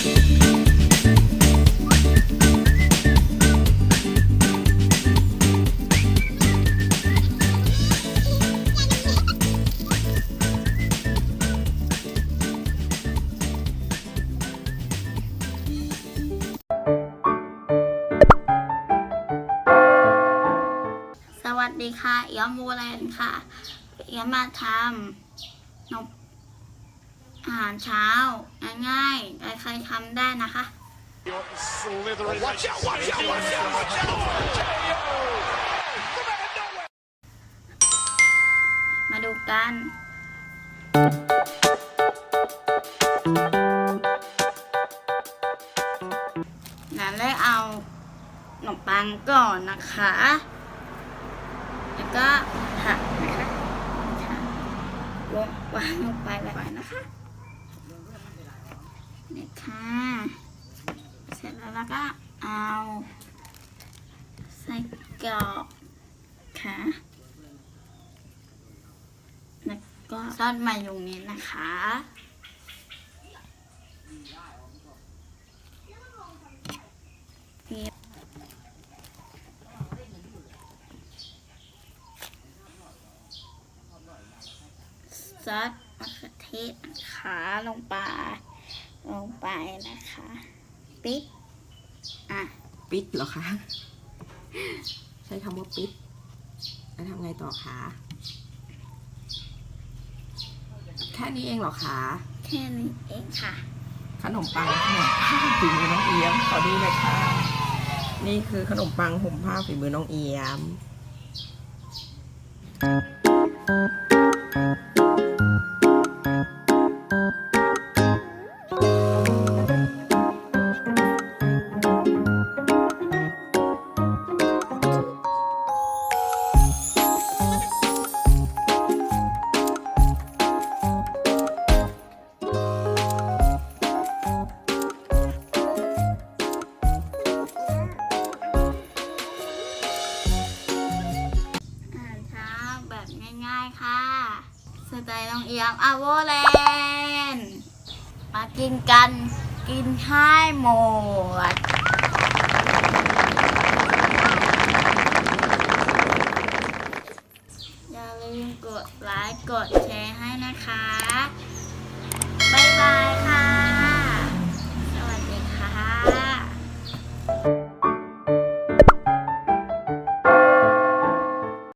สวัสดีค่ะเอียมโบแลนค่ะเอียมมาทำนม อาหารเช้า ง่ายๆใครๆทำได้นะคะ Watch out, watch out, watch out, watch out! มาดูกันงั้นเลยเอาขนมปังก่อนนะคะ แล้วก็ผักนะคะคะลงวางลงไปแบบนี้นะคะ นี่ค่ะเสร็จแล้วเราก็เอาใส่กรอกค่ะแล้วก็ซอสมายองเนสนะคะซอสมะเขือเทศนะคะลงไป ลงไปนะคะ ปิ๊กอะ ปิดเหรอคะ ใช้คำว่าปิด แล้วทำไงต่อคะแค่นี้เองเหรอคะแค่นี้เองค่ะ ขนมปังขนมผ้าฝีมือน้องเอียมขอดูเลยค่ะ นี่คือขนมปังห่มผ้าฝีมือน้องเอียม ค่ะ สไตล์น้องเอียมอาโวแลนมากินกัน กินให้หมด อย่าลืมกดไลค์ กดแชร์ให้นะคะ